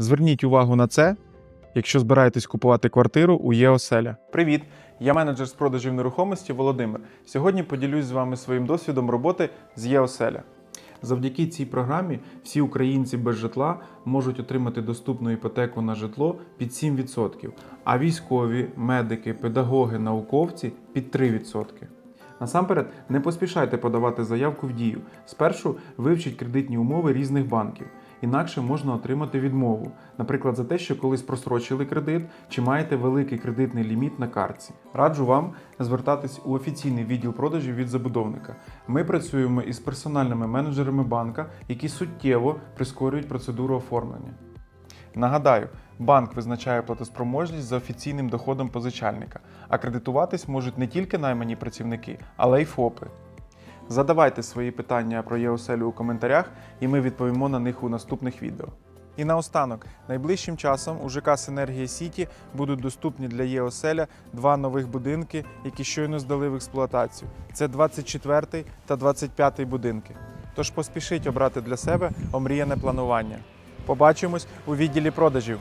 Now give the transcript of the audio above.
Зверніть увагу на це, якщо збираєтесь купувати квартиру у ЄОселя. Привіт! Я менеджер з продажів нерухомості Володимир. Сьогодні поділюсь з вами своїм досвідом роботи з ЄОселя. Завдяки цій програмі всі українці без житла можуть отримати доступну іпотеку на житло під 7%, а військові, медики, педагоги, науковці під 3%. Насамперед, не поспішайте подавати заявку в дію. Спершу вивчіть кредитні умови різних банків. Інакше можна отримати відмову, наприклад, за те, що колись просрочили кредит чи маєте великий кредитний ліміт на картці. Раджу вам звертатись у офіційний відділ продажів від забудовника. Ми працюємо із персональними менеджерами банка, які суттєво прискорюють процедуру оформлення. Нагадаю, банк визначає платоспроможність за офіційним доходом позичальника, а кредитуватись можуть не тільки наймані працівники, але й ФОПи. Задавайте свої питання про ЄОСЕЛю у коментарях, і ми відповімо на них у наступних відео. І наостанок, найближчим часом у ЖК Синергія Сіті будуть доступні для ЄОСЕЛя два нових будинки, які щойно здали в експлуатацію. Це 24 та 25 будинки. Тож поспішіть обрати для себе омріяне планування. Побачимось у відділі продажів.